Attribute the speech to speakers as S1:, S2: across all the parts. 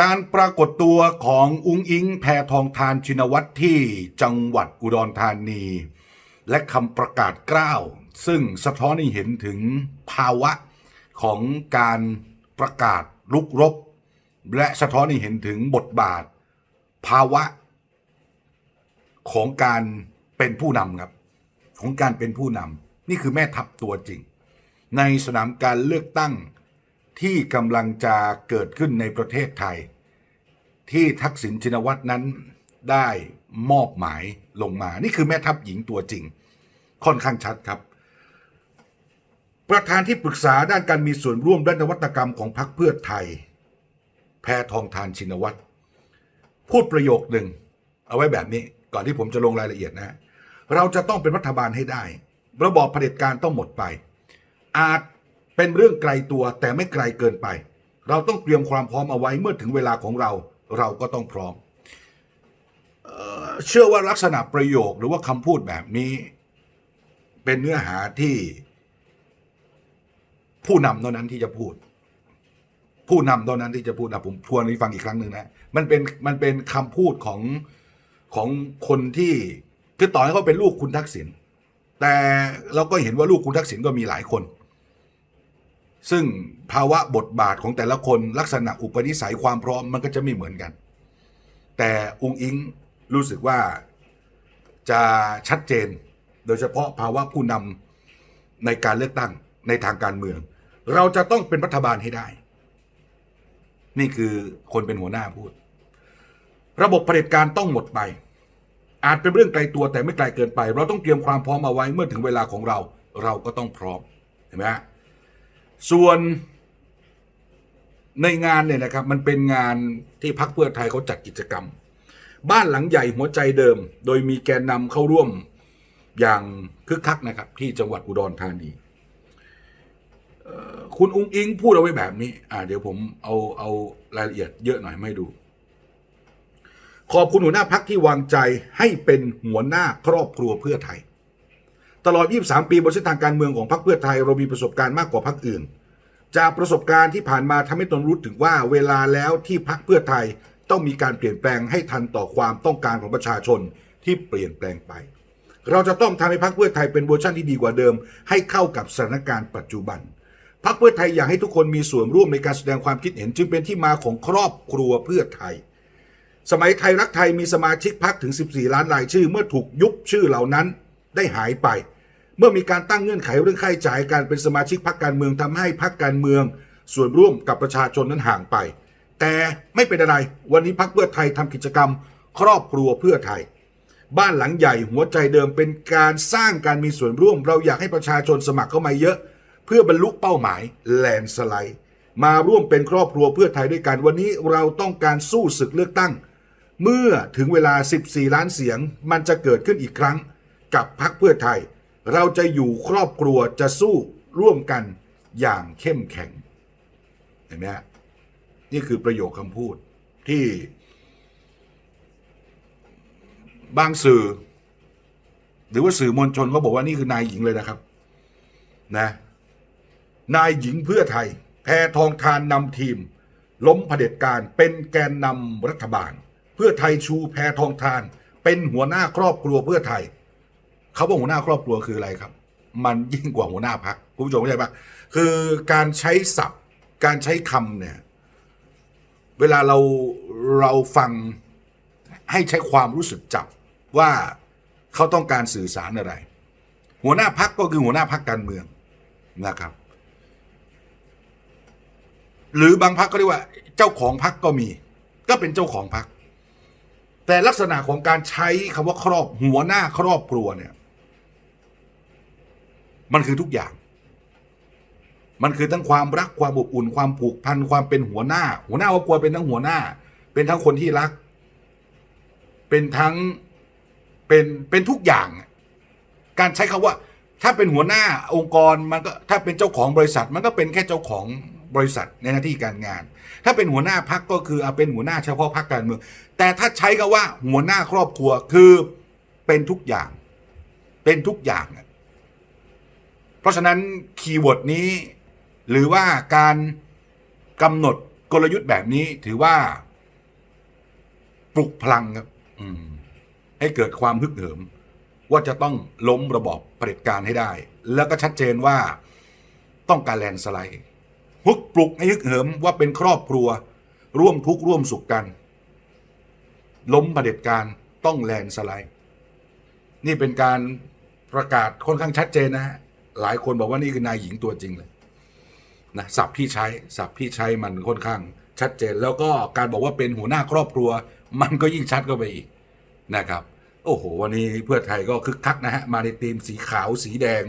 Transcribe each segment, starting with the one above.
S1: การปรากฏตัวของอุ้งอิงแพทองทานชินวัตรที่จังหวัดอุดรธานี และคำประกาศกล้าว ซึ่งสะท้อนให้เห็นถึงภาวะของการประกาศลุกรบ และสะท้อนให้เห็นถึงบทบาท ภาวะ ของการเป็นผู้นำครับ ของการเป็นผู้นำนี่คือแม่ทัพตัวจริง ในสนามการเลือกตั้ง ที่กำลังจะเกิดขึ้นในประเทศไทย ที่ทักษิณชินวัตรนั้นได้มอบหมายลงมา นี่คือแม่ทัพหญิงตัวจริง ค่อนข้างชัดครับ ประธานที่ปรึกษาด้านการมีส่วนร่วมด้านนวัตกรรมของพรรคเพื่อไทย แพทองทานชินวัตรพูดประโยคหนึ่ง เอาไว้แบบนี้ก่อนที่ผมจะลงรายละเอียดนะ เราจะต้องเป็นรัฐบาลให้ได้ ระบอบเผด็จการต้องหมดไป อาจ เป็นเรื่องไกลตัวแต่ไม่ไกลเกินไป เราต้องเตรียมความพร้อมเอาไว้เมื่อถึงเวลาของเรา เราก็ต้องพร้อมเเชื่อว่าลักษณะประโยคหรือว่าคำพูดแบบนี้ เป็นเนื้อหาที่ผู้นำเท่านั้นที่จะพูด ผู้นำเท่านั้นที่จะพูดนะผมทวนให้ฟังอีกครั้งหนึ่งนะ มันเป็นมันเป็นคำพูดของของคนที่คือต่อให้เขาเป็นลูกคุณทักษิณแต่เราก็เห็นว่าลูกคุณทักษิณก็มีหลายคน ซึ่งภาวะบทบาทของแต่ละคนลักษณะอุปนิสัยความพร้อมมันก็จะไม่เหมือนกัน แต่องค์อิงรู้สึกว่าจะชัดเจน โดยเฉพาะภาวะผู้นำในการเลือกตั้งในทางการเมือง เราจะต้องเป็นรัฐบาลให้ได้ นี่คือคนเป็นหัวหน้าพูด ระบบเผด็จการต้องหมดไป อาจเป็นเรื่องไกลตัวแต่ไม่ไกลเกินไป เราต้องเตรียมความพร้อมเอาไว้เมื่อถึงเวลาของเรา เราก็ต้องพร้อมเห็นไหมฮะ ส่วนในงานเนี่ยนะครับมันเป็นงานที่พักเพื่อไทยเขาจัดกิจกรรม บ้านหลังใหญ่หัวใจเดิม โดยมีแกนนำเข้าร่วมอย่างคึกคักนะครับ ที่จังหวัดอุดรธานีคุณอุ้งอิงพูดเอาไว้แบบนี้ อ่า เดี๋ยวผมเอาเอารายละเอียดเยอะหน่อยไม่ดู ขอบคุณหัวหน้าพักที่วางใจให้เป็นหัวหน้าครอบครัวเพื่อไทย ตลอด 23 ปีบนเส้นทางการเมืองของพรรคเพื่อไทย เรามีประสบการณ์มากกว่าพรรคอื่น จากประสบการณ์ที่ผ่านมาทำให้ตนรู้ถึงว่าเวลาแล้วที่พรรคเพื่อไทยต้องมีการเปลี่ยนแปลงให้ทันต่อความต้องการของประชาชนที่เปลี่ยนแปลงไป เราจะต้องทำให้พรรคเพื่อไทยเป็นเวอร์ชันที่ดีกว่าเดิม ให้เข้ากับสถานการณ์ปัจจุบันพรรคเพื่อไทยอยากให้ทุกคนมีส่วนร่วมในการแสดงความคิดเห็น จึงเป็นที่มาของครอบครัวเพื่อไทย สมัยไทยรักไทยมีสมาชิกพรรคถึง 14 ล้านรายชื่อ เมื่อถูกยุบชื่อเหล่านั้นได้หายไป เมื่อมีการตั้งเงื่อนไขเรื่องค่าใช้จ่ายการเป็นสมาชิกพรรคการเมืองทำให้พรรคการเมือง ส่วนร่วมกับประชาชนนั้นห่างไป แต่ไม่เป็นอะไร วันนี้พรรคเพื่อไทยทำกิจกรรม ครอบครัวเพื่อไทย บ้านหลังใหญ่หัวใจเดิมเป็นการสร้างการมีส่วนร่วม เราอยากให้ประชาชนสมัครเข้ามาเยอะ เพื่อบรรลุเป้าหมายแลนสไลด์มาร่วมเป็นครอบครัวเพื่อไทยด้วยกันวันนี้เราต้องการสู้ศึกเลือกตั้ง เมื่อถึงเวลา 14 ล้านเสียงมันจะเกิดขึ้นอีกครั้ง กับพรรคเพื่อไทย เราจะอยู่ครอบครัวจะสู้ร่วมกันอย่างเข้มแข็ง เห็นไหมฮะนี่คือประโยคคำพูดที่ บางสื่อ หรือว่าสื่อมวลชนเขาบอกว่านี่คือนายหญิงเลยนะครับ นะ นายหญิงเพื่อไทย แพทองทานนำทีม ล้มเผด็จการเป็นแกนนำรัฐบาล เพื่อไทยชูแพทองทาน เป็นหัวหน้าครอบครัวเพื่อไทย เขาบอกหัวหน้าครอบครัวคืออะไรครับ มันยิ่งกว่าหัวหน้าพักคุณผู้ชมเข้าใจปะคือการใช้ศัพท์ การใช้คำเนี่ย เวลาเราเราฟังให้ใช้ความรู้สึกจับว่าเขาต้องการสื่อสารอะไร หัวหน้าพักก็คือหัวหน้าพักการเมืองนะครับ หรือบางพักก็เรียกว่า เจ้าของพักก็มี ก็เป็นเจ้าของพักแต่ลักษณะของการใช้คำว่าครอบหัวหน้าครอบครัวเนี่ย มันคือทุกอย่าง มันคือทั้งความรักความอบอุ่น ความผูกพันความเป็นหัวหน้า หัวหน้าครอบครัวเป็นทั้งหัวหน้า เป็นทั้งคนที่รัก เป็นทั้งเป็นเป็นทุกอย่าง การใช้คำว่า ถ้าเป็นหัวหน้าองค์กรมันก็ถ้าเป็นเจ้าของบริษัท มันก็เป็นแค่เจ้าของบริษัทในหน้าที่การงาน ถ้าเป็นหัวหน้าพักก็คือเอาเป็นหัวหน้าเฉพาะพักการเมือง แต่ถ้าใช้คำว่าหัวหน้าครอบครัวคือเป็นทุกอย่าง เป็นทุกอย่าง เพราะฉะนั้นคีย์เวิร์ดนี้ หรือว่าการกำหนดกลยุทธ์แบบนี้ถือว่า ปลุกพลังครับให้เกิดความฮึกเหิม ว่าจะต้องล้มระบอบเผด็จการให้ได้ แล้วก็ชัดเจนว่าต้องการแลนสไลด์ฮึกปลุกให้ฮึกเหิมว่าเป็นครอบครัว ร่วมทุกข์ร่วมสุขกัน ล้มเผด็จการต้องแลนสไลด์ นี่เป็นการประกาศค่อนข้างชัดเจนนะฮะ หลายคนบอกว่านี่คือนายหญิงตัวจริงเลยนะสับที่ใช้สับที่ใช้มันค่อนข้าง ชัดเจน แล้วก็การบอกว่าเป็นหัวหน้าครอบครัว มันก็ยิ่งชัดเข้าไปอีกนะครับ โอ้โห วันนี้เพื่อไทยก็คึกคักนะฮะมาในธีมสีขาวสีแดง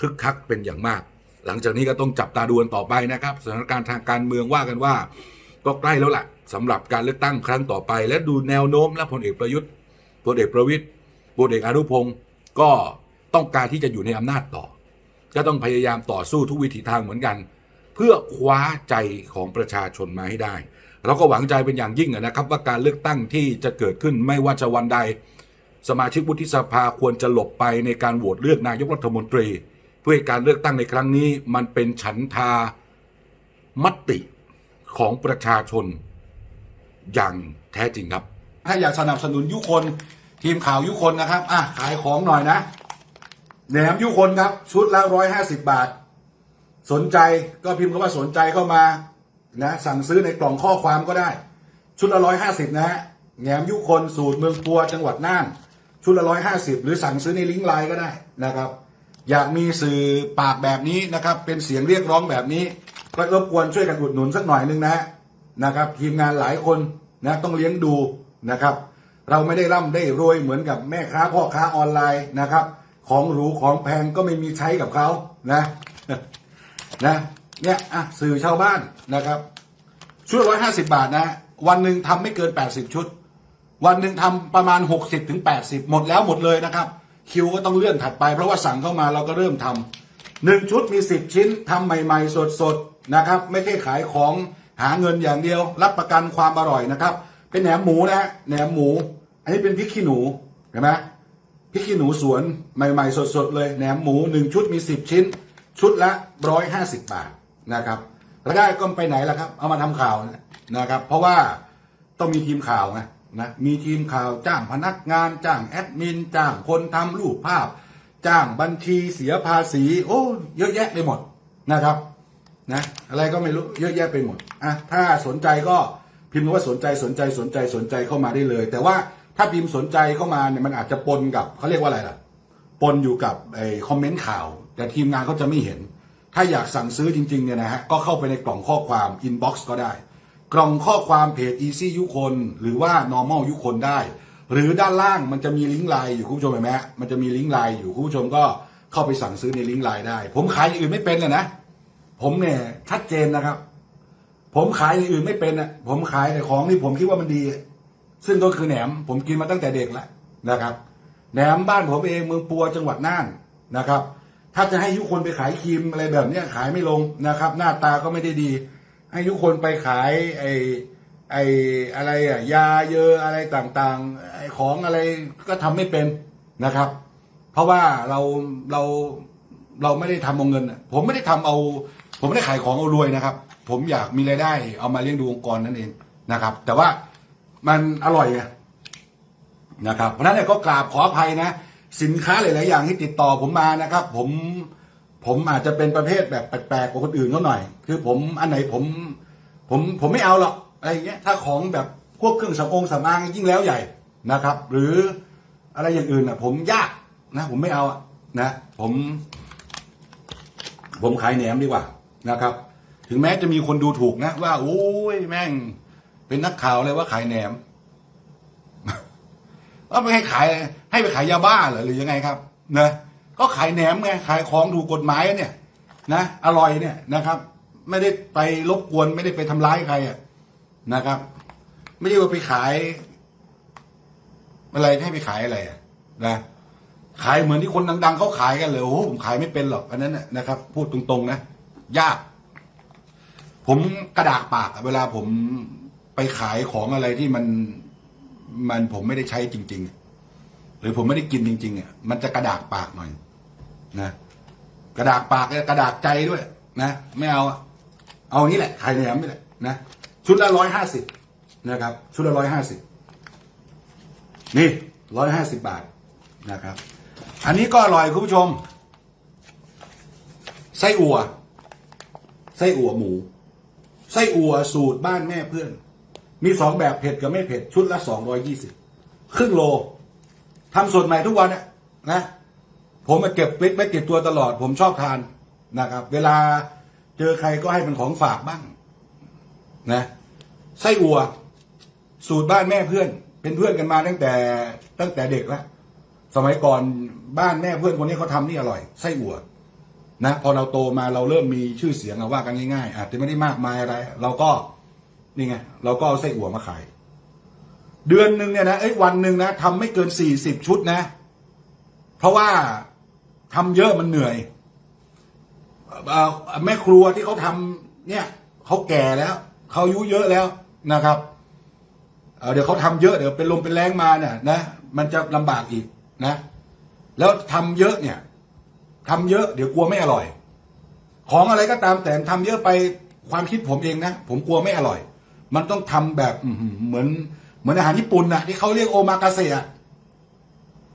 S1: คึกคักเป็นอย่างมาก หลังจากนี้ก็ต้องจับตาดูกันต่อไปนะครับสถานการณ์ทางการเมืองว่ากันว่า ก็ใกล้แล้วล่ะสำหรับการเลือกตั้งครั้งต่อไป และดูแนวโน้มและพลเอกประยุทธ์พลเอกประวิตยพลเอกอนุพงศ์ก็ต้องการที่จะอยู่ในอำนาจต่อ ก็ต้องพยายามต่อสู้ทุกวิถีทางเหมือนกัน เพื่อคว้าใจของประชาชนมาให้ได้ เราก็หวังใจเป็นอย่างยิ่งนะครับ ว่าการเลือกตั้งที่จะเกิดขึ้นไม่ว่าจะวันใด สมาชิกวุฒิสภาควรจะหลบไปในการโหวตเลือกนายกรัฐมนตรี เพื่อการเลือกตั้งในครั้งนี้มันเป็นฉันทามติของประชาชน อย่างแท้จริงครับ ถ้าอยากสนับสนุนยุคนทีมข่าวยุคนนะครับอะขายของหน่อยนะ แหนมยุคนครับ ชุดละร้อยห้าสิบบาท สนใจก็พิมพ์คำว่าสนใจเข้ามานะสั่งซื้อในกล่องข้อความก็ได้ ชุดละร้อยห้าสิบนะฮะแหนมยุคนสูตรเมืองปัวจังหวัดน่าน ชุดละร้อยห้าสิบหรือสั่งซื้อในลิงก์ไลน์ก็ได้นะครับ อยากมีสื่อปากแบบนี้นะครับ เป็นเสียงเรียกร้องแบบนี้ ก็รบกวนช่วยกันอุดหนุนสักหน่อยนึงนะนะครับ ทีมงานหลายคนนะต้องเลี้ยงดูนะครับ เราไม่ได้ร่ำได้รวยเหมือนกับแม่ค้าพ่อค้าออนไลน์นะครับ ของหรูของแพงก็ไม่มีใช้กับเขานะนะเนี่ยอะสื่อชาวบ้านนะครับชุดร้อยห้าสิบาทนะ วันหนึ่งทำไม่เกินแปดสิบชุด วันหนึ่งทำประมาณหกสิบถึงแปดสิบหมดแล้วหมดเลยนะครับ คิวก็ต้องเลื่อนถัดไปเพราะว่าสั่งเข้ามาเราก็เริ่มทำหนึ่งชุดมีสิบชิ้นทำใหม่ ๆ สดๆนะครับ ไม่ใช่ขายของหาเงินอย่างเดียว รับประกันความอร่อยนะครับ เป็นแหนมหมูนะฮะแหนมหมู อันนี้เป็นพริกขี้หนูเห็นไหม ริกขี้หนูสวนใหม่ๆ สดๆ เลยแหนมหมูหนึ่งชุดมีสิบชิ้น ชุดละร้อยห้าสิบบาทนะครับแล้วได้ก็ไปไหนล่ะครับ เอามาทำข่าวนะครับ เพราะว่าต้องมีทีมข่าวไงนะมีทีมข่าวจ้างพนักงาน จ้างแอดมิน จ้างคนทำรูปภาพ จ้างบัญชีเสียภาษี โอ้เยอะแยะไปหมดนะครับนะอะไรก็ไม่รู้เยอะแยะไปหมดอะถ้าสนใจก็พิมพ์ว่าสนใจสนใจสนใจสนใจเข้ามาได้เลย แต่ว่า ถ้าพิมพ์สนใจเข้ามาเนี่ยมันอาจจะปนกับเขาเรียกว่าอะไรล่ะ ปนอยู่กับไอ้คอมเมนต์ข่าว แต่ทีมงานเขาจะไม่เห็น ถ้าอยากสั่งซื้อจริงๆเนี่ยนะฮะก็เข้าไปในกล่องข้อความอินบ็อกซ์ก็ได้ กล่องข้อความเพจ Easy ยุคน หรือว่า normal ยุคนได้ หรือด้านล่างมันจะมีลิงก์ไลน์อยู่คุณผู้ชมเห็นไหมมันจะมีลิงก์ไลน์อยู่คุณผู้ชมก็เข้าไปสั่งซื้อในลิงก์ไลน์ได้ ผมขายอย่างอื่นไม่เป็นเลยนะ ผมเนี่ยชัดเจนนะครับ ผมขายอย่างอื่นไม่เป็นนะผมขายแต่ของที่ผมคิดว่ามันดี ซึ่งก็คือแหนมผมกินมาตั้งแต่เด็กแล้วนะครับแหนมบ้านผมเองเมืองปัวจังหวัดน่านนะครับ ถ้าจะให้ยุคนไปขายครีมอะไรแบบเนี้ยขายไม่ลงนะครับ หน้าตาก็ไม่ได้ดี ให้ยุคนไปขายไอ้ไอ้อะไรอะยาเยอะอะไรต่างๆไอ้ของอะไรก็ทำไม่เป็นนะครับ เพราะว่าเราเราเราไม่ได้ทำเอาเงินผมไม่ได้ทำเอา ผมไม่ได้ขายของเอารวยนะครับ ผมอยากมีรายได้เอามาเลี้ยงดูองค์กรนั่นเองนะครับ แต่ว่า มันอร่อยไงนะครับ เพราะฉะนั้นเนี่ยก็กราบขออภัยนะ สินค้าหลาย ๆ อย่างที่ติดต่อผมมานะครับ ผมผมอาจจะเป็นประเภทแบบแปลกๆกว่าคนอื่นเขาหน่อย คือผมอันไหนผม ผมผมไม่เอาหรอกอะไรอย่างเงี้ยถ้าของแบบพวกเครื่องสำอางสำอางยิ่งแล้วใหญ่นะครับ หรืออะไรอย่างอื่นอะ ผมยากนะ ผมไม่เอาอะนะ ผม ผมขายแหนมดีกว่านะครับ ถึงแม้จะมีคนดูถูกนะ ว่าโอ้ยแม่ง เป็นนักข่าวเลยว่าขายแหนมว่าไม่ให้ขายให้ไปขายยาบ้าเหรอหรือยังไงครับนะก็ขายแหนมไงขายของถูกกฎหมายเนี่ย นะอร่อยเนี่ยนะครับ ไม่ได้ไปรบกวนไม่ได้ไปทำร้ายใครอะนะครับ ไม่ใช่ว่าไปขาย อะไรให้ไปขายอะไรอะนะขายเหมือนที่คนดังๆเขาขายกันเลยโอ้ผมขายไม่เป็นหรอกอันนั้นนะครับ พูดตรงๆนะยาก ผมกระดากปากเวลาผม ไปขายของอะไรที่มันมันผมไม่ได้ใช้จริง ๆ หรือผมไม่ได้กินจริงๆอะมันจะกระดากปากหน่อยนะกระดากปากกระดากใจด้วย นะไม่เอาเอาอย่างนี้แหละไข่แหนมนี่แหละนะชุดละร้อยห้าสิบนะครับ ชุดละร้อยห้าสิบนี่ร้อยห้าสิบบาทนะครับ อันนี้ก็อร่อยคุณผู้ชม ไส้อั่วไส้อั่วหมู ไส้อั่วสูตรบ้านแม่เพื่อน มีสองแบบเผ็ดกับไม่เผ็ดชุดละสองร้อยยี่สิบครึ่งโลทำสดใหม่ทุกวันนะ ผมมาเก็บปิ๊กไว้ติดตัวตลอด ผมชอบทานนะครับ เวลาเจอใครก็ให้เป็นของฝากบ้าง นะไส้อั่วสูตรบ้านแม่เพื่อน เป็นเพื่อนกันมาตั้งแต่ตั้งแต่เด็กแล้วสมัยก่อนบ้านแม่เพื่อนคนนี้เขาทำนี่อร่อยไส้อั่วนะพอเราโตมาเราเริ่มมีชื่อเสียงว่ากันง่ายๆอาจจะไม่ได้มากมายอะไร เราก็ นี่ไงเราก็เอาไส้อั่วมาขาย เดือนหนึ่งเนี่ยนะเอ้ยวันหนึ่งนะทำไม่เกินสี่สิบชุดนะ เพราะว่าทำเยอะมันเหนื่อยแม่ครัวที่เขาทำเนี่ยเขาแก่แล้วเขาอายุเยอะแล้วนะครับเเดี๋ยวเขาทำเยอะเดี๋ยวเป็นลมเป็นแรงมาเนี่ยนะมันจะลำบากอีกนะ แล้วทำเยอะเนี่ยทำเยอะเดี๋ยวกลัวไม่อร่อย ของอะไรก็ตามแต่ทำเยอะไปความคิดผมเองนะ ผมกลัวไม่อร่อย มันต้องทำแบบเหมือนเหมือนอาหารญี่ปุ่นนะที่เขาเรียกโอมากาเสะ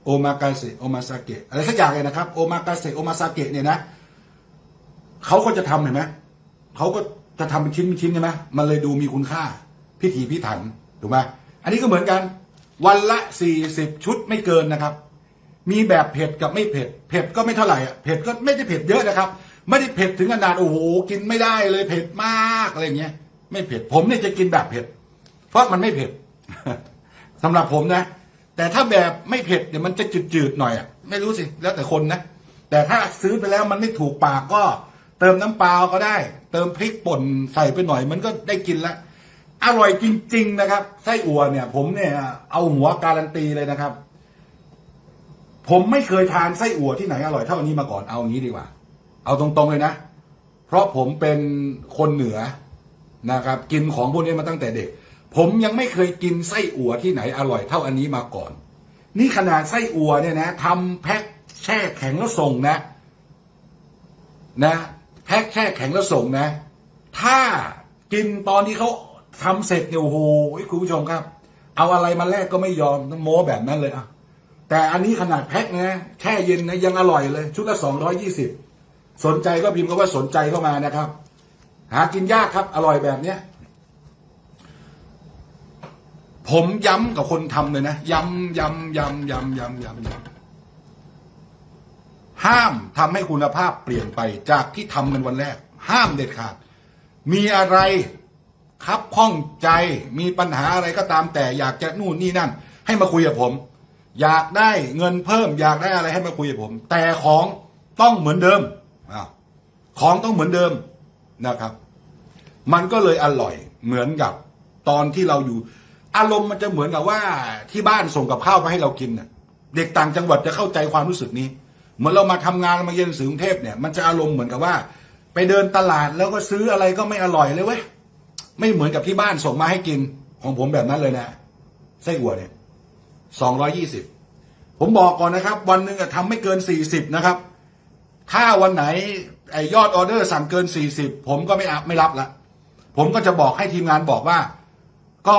S1: โอมากาเสะโอมาซาเกะอะไรสักอย่างเลยนะครับโอมากาเสะโอมาซาเกะเนี่ยนะเขาก็จะทำเห็นไหมเขาก็จะทำเป็นชิ้นเป็นชิ้นใช่ไหมมันเลยดูมีคุณค่า พิถีพิถันถูกไหมอันนี้ก็เหมือนกัน วันละสี่สิบชุดไม่เกินนะครับ มีแบบเผ็ดกับไม่เผ็ด เผ็ดก็ไม่เท่าไหร่อะเผ็ดก็ไม่ได้เผ็ดเยอะนะครับ ไม่ได้เผ็ดถึงขนาดโอ้โหกินไม่ได้เลยเผ็ดมากอะไรเงี้ย ไม่เผ็ด ผมเนี่ยจะกินแบบเผ็ด เพราะมันไม่เผ็ดสำหรับผมนะ แต่ถ้าแบบไม่เผ็ดเนี่ยมันจะจืดๆหน่อยอะไม่รู้สิแล้วแต่คนนะแต่ถ้าซื้อไปแล้วมันไม่ถูกปากก็ เติมน้ำปลาก็ได้ เติมพริกป่นใส่ไปหน่อย มันก็ได้กินแล้วอร่อยจริง ๆ นะครับไส้อั่วเนี่ย ผมเนี่ย เอาหัวการันตีเลยนะครับ ผมไม่เคยทานไส้อั่วที่ไหนอร่อยเท่านนี้มาก่อนเอางี้ดีกว่า เอาตรงๆเลยนะ เพราะผมเป็นคนเหนือ นะครับกินของพวกนี้มาตั้งแต่เด็ก ผมยังไม่เคยกินไส้อั่วที่ไหนอร่อยเท่าอันนี้มาก่อน นี่ขนาดไส้อั่วเนี่ยนะทำแพ็คแช่แข็งแล้วส่งนะ นะแพ็คแช่แข็งแล้วส่งนะ ถ้ากินตอนที่เขาทำเสร็จเนี่ยโอ้โหคุณผู้ชมครับ เอาอะไรมาแลกก็ไม่ยอมต้องโม้แบบนั้นเลยอะแต่อันนี้ขนาดแพ็คนะแช่เย็นนะยังอร่อยเลย ชุดละสองร้อยี่สิบสนใจก็พิมพ์ก็ว่าสนใจเข้ามานะครับ หากินยากครับ อร่อยแบบเนี้ยผมย้ำกับคนทำเลยนะ ย้ำย้ำย้ำย้ำย้ำย้ำย้ำห้ามทำให้คุณภาพเปลี่ยนไปจากที่ทำกันวันแรก ห้ามเด็ดขาด มีอะไรครับข้องใจมีปัญหาอะไรก็ตามแต่อยากจะนู่นนี่นั่น ให้มาคุยกับผม อยากได้เงินเพิ่ม อยากได้อะไรให้มาคุยกับผม แต่ของต้องเหมือนเดิมของต้องเหมือนเดิม นะครับ มันก็เลยอร่อยเหมือนกับตอนที่เราอยู่ อารมณ์มันจะเหมือนกับว่าที่บ้านส่งกับข้าวมาให้เรากินน่ะ เด็กต่างจังหวัดจะเข้าใจความรู้สึกนี้ เหมือนเรามาทำงานมาเรียนหนังสือกรุงเทพเนี่ยมันจะอารมณ์เหมือนกับว่า ไปเดินตลาดแล้วก็ซื้ออะไรก็ไม่อร่อยเลยเว้ยไม่เหมือนกับที่บ้านส่งมาให้กิน ของผมแบบนั้นเลยนะไส้อั่วเนี่ยสองร้อยี่สิบผมบอกก่อนนะครับ วันหนึ่งอะทำไม่เกินสี่สิบนะครับ ถ้าวันไหน ไอยอดออเดอร์สั่งเกินสี่สิบผมก็ไม่อัพไม่รับละผมก็จะบอกให้ทีมงานบอกว่า ก็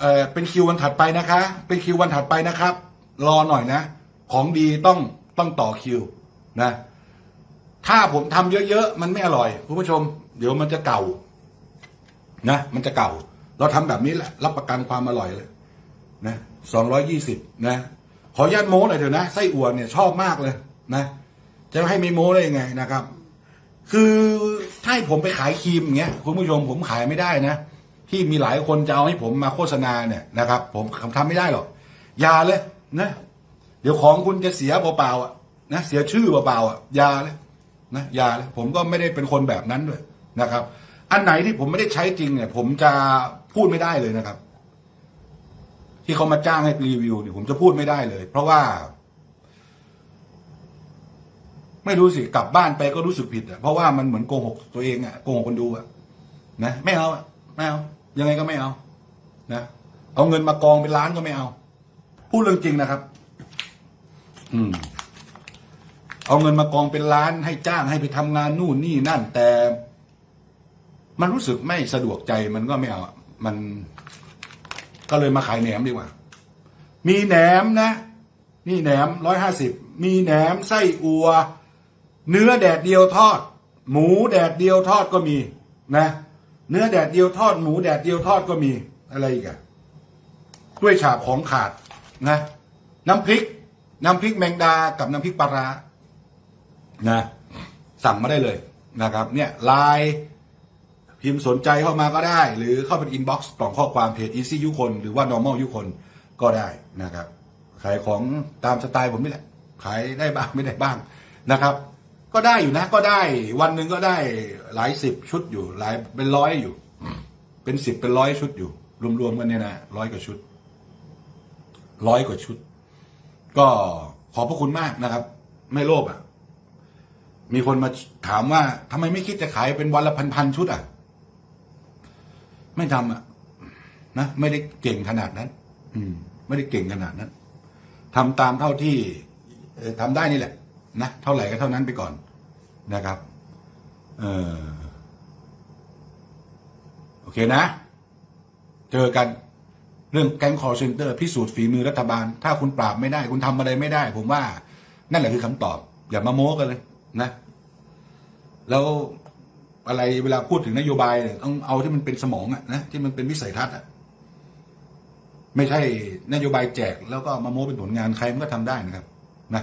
S1: เออเป็นคิววันถัดไปนะคะ เป็นคิววันถัดไปนะครับ รอหน่อยนะ ของดีต้องต้องต่อคิวนะ ถ้าผมทำเยอะๆ มันไม่อร่อยคุณผู้ชม เดี๋ยวมันจะเก่านะ มันจะเก่า เราทำแบบนี้แหละรับประกันความอร่อยเลยนะสองร้อยี่สิบนะขออนุญาตโม้หน่อยเถอะนะไส้อั่วเนี่ยชอบมากเลยนะ จะให้ไม่โม้ได้ยังไงนะครับ คือถ้าให้ผมไปขายครีมอย่างเงี้ยคุณผู้ชมผมขายไม่ได้นะ ที่มีหลายคนจะเอาให้ผมมาโฆษณาเนี่ยนะครับ ผมทำไม่ได้หรอกอย่าเลยนะ เดี๋ยวของคุณจะเสียเปล่าๆอะนะเสียชื่อเปล่าๆอะอย่าเลยนะอย่าเลยผมก็ไม่ได้เป็นคนแบบนั้นด้วยนะครับ อันไหนที่ผมไม่ได้ใช้จริงเนี่ย ผมจะพูดไม่ได้เลยนะครับ ที่เขามาจ้างให้รีวิวเนี่ยผมจะพูดไม่ได้เลย เพราะว่า ไม่รู้สิกลับบ้านไปก็รู้สึกผิดอะเพราะว่ามันเหมือนโกหกตัวเองอะโกหกคนดูอะนะไม่เอาไม่เอายังไงก็ไม่เอานะเอาเงินมากองเป็นล้านก็ไม่เอา พูดเรื่องจริงนะครับ อืม เอาเงินมากองเป็นล้านให้จ้างให้ไปทำงานนู่นนี่นั่น แต่ มันรู้สึกไม่สะดวกใจมันก็ไม่เอามันก็เลยมาขายแหนมดีกว่า มีแหนมนะ นี่แหนมร้อยห้าสิบมีแหนมไส้อัว เนื้อแดดเดียวทอด หมูแดดเดียวทอดก็มีนะ เนื้อแดดเดียวทอด หมูแดดเดียวทอดก็มีอะไรอีกอะกล้วยฉาบของขาดนะ น้ำพริก น้ำพริกแมงดากับน้ำพริกปลาร้านะ สั่งมาได้เลยนะครับ เนี่ยไลน์พิมพ์สนใจเข้ามาก็ได้ หรือเข้าเป็นอินบ็อกซ์กล่องข้อความเพจ Easy ยุคน หรือว่า normal ยุคนก็ได้นะครับ ขายของตามสไตล์ผมนี่แหละ ขายได้บ้างไม่ได้บ้างนะครับ ก็ได้อยู่นะ ก็ได้วันหนึ่งก็ได้หลายสิบชุดอยู่ หลายเป็นร้อยอยู่ เป็นสิบเป็นร้อยชุดอยู่ รวมๆกันเนี่ยนะร้อยกว่าชุดร้อยกว่าชุด ก็ขอบพระคุณมากนะครับ ไม่โลภอะ มีคนมาถามว่าทำไมไม่คิดจะขายเป็นวันละพันๆชุดอะ ไม่ทำอะนะไม่ได้เก่งขนาดนั้น อืม ไม่ได้เก่งขนาดนั้นทำตามเท่าที่ทำได้นี่แหละ นะเท่าไหร่ก็เท่านั้นไปก่อนนะครับเออโอเคนะ เจอกันเรื่องแก๊งคอร์เซนเตอร์พิสูจน์ฝีมือรัฐบาล ถ้าคุณปราบไม่ได้ คุณทำอะไรไม่ได้ ผมว่า นั่นแหละคือคำตอบ อย่ามาโม้กันเลยนะ แล้วอะไรเวลาพูดถึงนโยบายเนี่ยต้องเอาที่มันเป็นสมองอะนะที่มันเป็นวิสัยทัศน์อะไม่ใช่นโยบายแจกแล้วก็มาโม้เป็นผลงานใครมันก็ทำได้นะครับ นะ